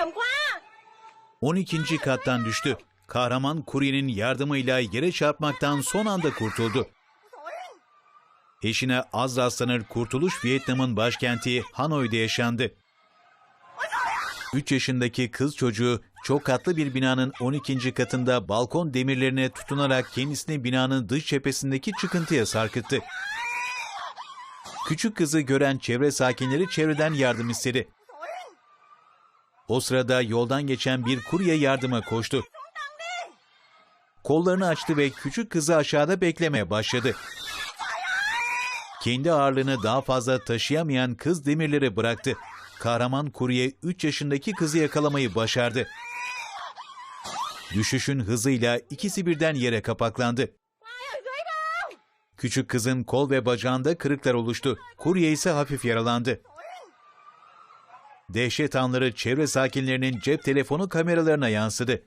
hiểm quá 12. kattan düştü. Kahraman kuryenin yardımıyla yere çarpmaktan son anda kurtuldu. Eşine az rastlanır kurtuluş Vietnam'ın başkenti Hanoi'de yaşandı. 3 yaşındaki kız çocuğu çok katlı bir binanın 12. katında balkon demirlerine tutunarak kendisini binanın dış cephesindeki çıkıntıya sarkıttı. Küçük kızı gören çevre sakinleri çevreden yardım istedi. O sırada yoldan geçen bir kurye yardıma koştu. Kollarını açtı ve küçük kızı aşağıda beklemeye başladı. Kendi ağırlığını daha fazla taşıyamayan kız demirleri bıraktı. Kahraman kurye 3 yaşındaki kızı yakalamayı başardı. Düşüşün hızıyla ikisi birden yere kapaklandı. Küçük kızın kol ve bacağında kırıklar oluştu. Kurye ise hafif yaralandı. Dehşet anları çevre sakinlerinin cep telefonu kameralarına yansıdı.